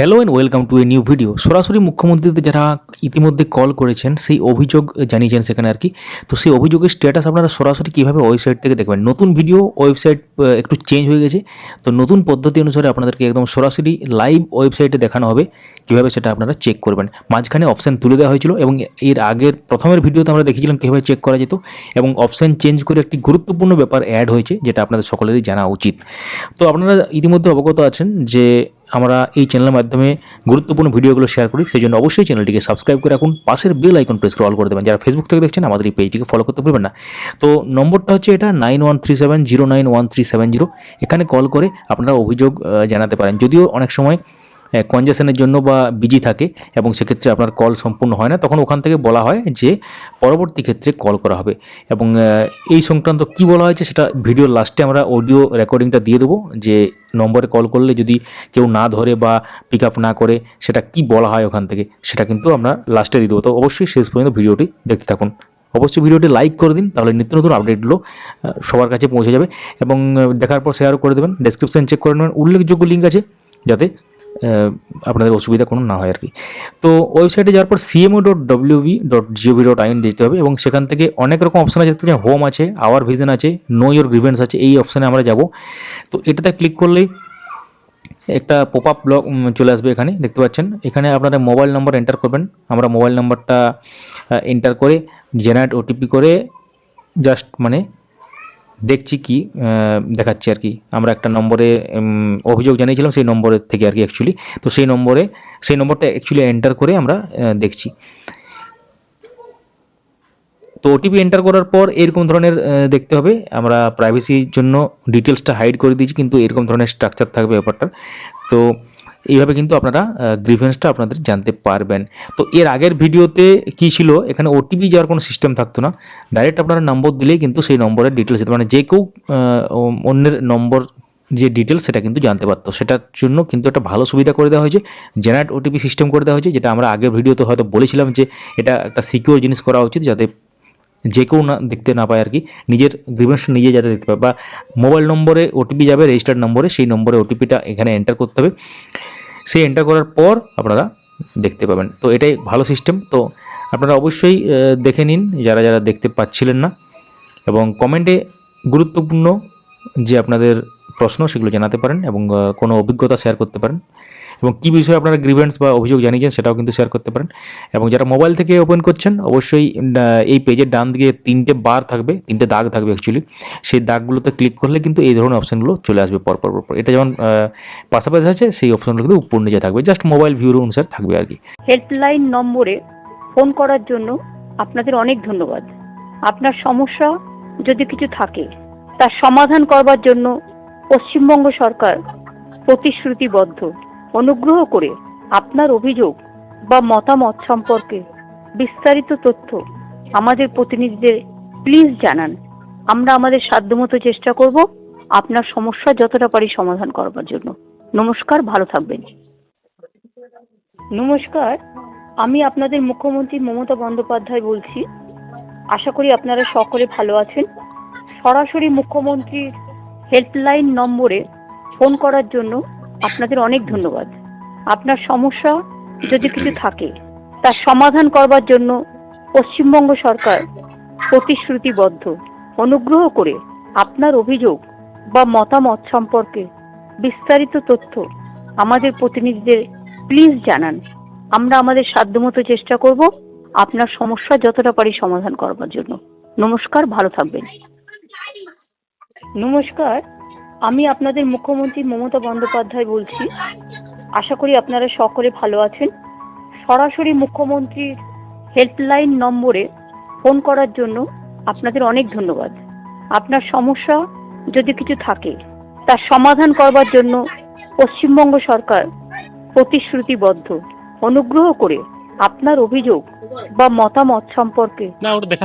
Hello and welcome to a new video সরাসরি মুখ্যমন্ত্রীতে যারা ইতিমধ্যে কল করেছেন, সেই অভিযোগ জানিয়েছেন সেখানে আর কি। তো সেই অভিযোগের স্ট্যাটাস আপনারা সরাসরি কীভাবে ওয়েবসাইট থেকে দেখবেন? নতুন ভিডিও ওয়েবসাইট একটু চেঞ্জ হয়ে গেছে। তো নতুন পদ্ধতি অনুসারে আপনাদেরকে একদম সরাসরি লাইভ ওয়েবসাইটে দেখানো হবে, কীভাবে সেটা আপনারা চেক করবেন। মাঝখানে অপশান তুলে দেওয়া হয়েছিল এবং এর আগের প্রথমের ভিডিওতে আমরা দেখিয়েছিলাম কীভাবে চেক করা যেত এবং অপশান চেঞ্জ করে একটি গুরুত্বপূর্ণ ব্যাপার অ্যাড হয়েছে, যেটা আপনাদের সকলেরই জানা উচিত। তো আপনারা ইতিমধ্যে অবগত আছেন যে আমরা এই চ্যানেলের মাধ্যমে গুরুত্বপূর্ণ ভিডিওগুলো শেয়ার করি সেই জন্য অবশ্যই চ্যানেলটিকে সাবস্ক্রাইব করে রাখুন, পাশের বেল আইকন প্রেস করে অল করে দেবেন। যারা ফেসবুক থেকে দেখছেন, আমাদের এই পেজটিকে ফলো করতে ভুলবেন না। তো নম্বরটা হচ্ছে এটা nine one three seven zero nine one three seven zero এখানে কল করে আপনারা অভিযোগ জানাতে পারেন। যদিও অনেক সময় কনজেশনের জন্য বা বিজি থাকে এবং সেক্ষেত্রে আপনার কল সম্পূর্ণ হয় না, তখন ওখান থেকে বলা হয় যে পরবর্তী ক্ষেত্রে কল করা হবে। এবং এই সংক্রান্ত কি বলা হয়েছে সেটা ভিডিওর লাস্টে আমরা অডিও রেকর্ডিংটা দিয়ে দেবো, যে নম্বরে কল করলে যদি কেউ না ধরে বা পিক আপ না করে, সেটা কি বলা হয় ওখান থেকে, সেটা কিন্তু আমরা লাস্টে দিয়ে দেবো। তো অবশ্যই শেষ পর্যন্ত ভিডিওটি দেখতে থাকুন। অবশ্যই ভিডিওটি লাইক করে দিন, তাহলে নিত্য নতুন আপডেটগুলো সবার কাছে পৌঁছে যাবে। এবং দেখার পর শেয়ার করে দেবেন ডেসক্রিপশন চেক করে নেবেন, উল্লেখযোগ্য লিঙ্ক আছে, যাতে আপনাদের অসুবিধা কোনো না হয় আর কি। তো ওয়েবসাইটে যাওয়ার পর CMO dot WB dot GOV dot in দিতে হবে এবং সেখান থেকে অনেক রকম অপশান আছে। পাচ্ছেন হোম আছে আওয়ার ভিজন আছে নো ইয়োর গ্রিভেন্স আছে, এই অপশানে আমরা যাব। তো এটাতে ক্লিক করলেই একটা পপ আপ ব্লক চলে আসবে এখানে, দেখতে পাচ্ছেন। এখানে আপনারা মোবাইল নম্বর এন্টার করবেন। আমরা মোবাইল নম্বরটা এন্টার করে জেনারেট ওটিপি করে জাস্ট মানে দেখছি কি দেখাচ্ছি আর কি। আমরা একটা নম্বরে অভিযোগ জানিয়েছিলাম, সেই নম্বরের থেকে আর কি অ্যাকচুয়ালি তো সেই নম্বরে, সেই নম্বরটা অ্যাকচুয়ালি এন্টার করে আমরা দেখছি। তো ওটিপি এন্টার করার পর এরকম ধরনের দেখতে হবে। আমরা প্রাইভেসির জন্য ডিটেলসটা হাইড করে দিয়েছি, কিন্তু এরকম ধরনের স্ট্রাকচার থাকবে ব্যাপারটা তো এইভাবে কিন্তু আপনারা গ্রিভেন্সটা আপনাদের জানতে পারবেন। তো এর আগের ভিডিওতে কি ছিল? এখানে ওটিপি যাওয়ার কোনো সিস্টেম থাকতো না। ডাইরেক্ট আপনারা নম্বর দিলেই কিন্তু সেই নম্বরের ডিটেলস মানে যে কেউ অন্যের নম্বর যে ডিটেলস সেটা কিন্তু জানতে পারতো। সেটার জন্য কিন্তু একটা ভালো সুবিধা করে দেওয়া হয়েছে। জেনারেট ওটিপি সিস্টেম করে দেওয়া হয়েছে, যেটা আমরা আগের ভিডিওতে হয়তো বলেছিলাম যে এটা একটা সিকিউর জিনিস করা উচিত, যাতে যে কেউ না দেখতে না পায় আর কি, নিজের গ্রিভেন্স নিজে যাতে দেখতে পায়, বা মোবাইল নম্বরে ওটিপি যাবে রেজিস্টার্ড নম্বরে, সেই নম্বরে ওটিপিটা এখানে এন্টার করতে হবে। সেই এন্টার করার পর আপনারা দেখতে পাবেন। তো এটাই ভালো সিস্টেম তো আপনারা অবশ্যই দেখে নিন, যারা যারা দেখতে পাচ্ছিলেন না। এবং কমেন্টে গুরুত্বপূর্ণ যে আপনাদের প্রশ্ন, সেগুলো জানাতে পারেন এবং কোনো অভিজ্ঞতা শেয়ার করতে পারেন। এবং কী বিষয়ে আপনারা গ্রিভেন্স বা অভিযোগ জানিয়েছেন সেটাও কিন্তু শেয়ার করতে পারেন। এবং যারা মোবাইল থেকে ওপেন করছেন, অবশ্যই এই পেজের ডান দিকে তিনটে বার থাকবে, তিনটে দাগ থাকবে অ্যাকচুয়ালি সেই দাগগুলোতে ক্লিক করলে কিন্তু এই ধরনের অপশানগুলো চলে আসবে পরপর পরপর। এটা যেমন পাশাপাশি আছে, সেই অপশানগুলো কিন্তু উপর নিচে থাকবে। জাস্ট মোবাইল ভিউর অনুসারে থাকবে আর কি। হেল্পলাইন নম্বরে ফোন করার জন্য আপনাদের অনেক ধন্যবাদ। আপনার সমস্যা যদি কিছু থাকে, তার সমাধান করবার জন্য পশ্চিমবঙ্গ সরকার প্রতিশ্রুতিবদ্ধ। অনুগ্রহ করে আপনার অভিযোগ বা মতামত সম্পর্কে বিস্তারিত তথ্য আমাদের প্রতিনিধিদের প্লিজ জানান। আমরা আমাদের সাধ্যমতো চেষ্টা করব আপনার সমস্যা যতটা পারি সমাধান করবার জন্য। নমস্কার, ভালো থাকবেন। নমস্কার, আমি আপনাদের মুখ্যমন্ত্রী মমতা বন্দ্যোপাধ্যায় বলছি। আশা করি আপনারা সকলে ভালো আছেন। সরাসরি মুখ্যমন্ত্রীর হেল্পলাইন নম্বরে ফোন করার জন্য আপনাদের অনেক ধন্যবাদ। আপনার সমস্যা যদি কিছু থাকে তার সমাধান করবার জন্য পশ্চিমবঙ্গ সরকার প্রতিশ্রুতিবদ্ধ। অনুগ্রহ করে আপনার অভিযোগ বা মতামত সম্পর্কে বিস্তারিত তথ্য আমাদের প্রতিনিধিদের প্লিজ জানান। আমরা আমাদের সাধ্যমতো চেষ্টা করব আপনার সমস্যা যতটা পারি সমাধান করবার জন্য। নমস্কার ভালো থাকবেন। নমস্কার। আমি আপনাদের মুখ্যমন্ত্রী মমতা বন্দ্যোপাধ্যায় বলছি। আশা করি আপনারা সকলে ভালো আছেন। সরাসরি মুখ্যমন্ত্রীর হেল্পলাইন নম্বরে ফোন করার জন্য আপনাদের অনেক ধন্যবাদ। আপনার সমস্যা যদি কিছু থাকে তার সমাধান করবার জন্য পশ্চিমবঙ্গ সরকার প্রতিশ্রুতিবদ্ধ। অনুগ্রহ করে আপনার অভিযোগ বা মতামত সম্পর্কে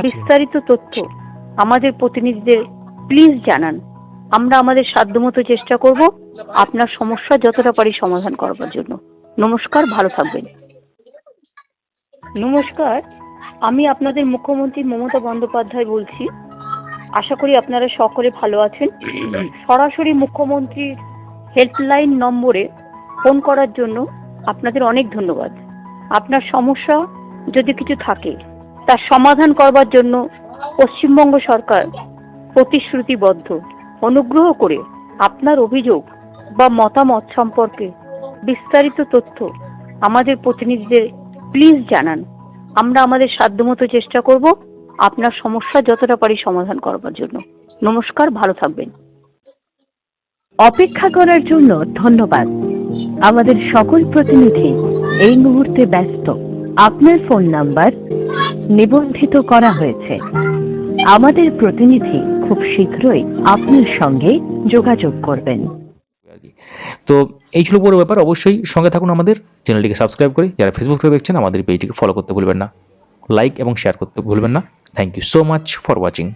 বিস্তারিত তথ্য আমাদের প্রতিনিধিদের প্লিজ জানান। আমরা আমাদের সাধ্যমতো চেষ্টা করব আপনার সমস্যা যতটা পারি সমাধান করবার জন্য। নমস্কার, ভালো থাকবেন। নমস্কার, আমি আপনাদের মুখ্যমন্ত্রী মমতা বন্দ্যোপাধ্যায় বলছি। আশা করি আপনারা সকলে ভালো আছেন। সরাসরি মুখ্যমন্ত্রীর হেল্পলাইন নম্বরে ফোন করার জন্য আপনাদের অনেক ধন্যবাদ। আপনার সমস্যা যদি কিছু থাকে, তার সমাধান করবার জন্য পশ্চিমবঙ্গ সরকার প্রতিশ্রুতিবদ্ধ। অনুগ্রহ করে আপনার অভিযোগ বা মতামত সম্পর্কে বিস্তারিত তথ্য আমাদের প্রতিনিধিদের প্লিজ জানান। আমরা আমাদের সাধ্যমতো চেষ্টা করব আপনার সমস্যা যতটা পারি সমাধান করবার জন্য। নমস্কার, ভালো থাকবেন। অপেক্ষা করার জন্য ধন্যবাদ। আমাদের সকল প্রতিনিধি এই মুহূর্তে ব্যস্ত। আপনার ফোন নাম্বার নিবন্ধিত করা হয়েছে। আমাদের প্রতিনিধি খুব শীঘ্রই আপনার সঙ্গে যোগাযোগ করবেন। তো এই ছিল পুরো ব্যাপার। অবশ্যই সঙ্গে থাকুন আমাদের। চ্যানেলটিকে সাবস্ক্রাইব করে যারা ফেসবুক থেকে দেখছেন, আমাদের পেজটিকে ফলো করতে ভুলবেন না। লাইক এবং শেয়ার করতে ভুলবেন না। Thank you so much for watching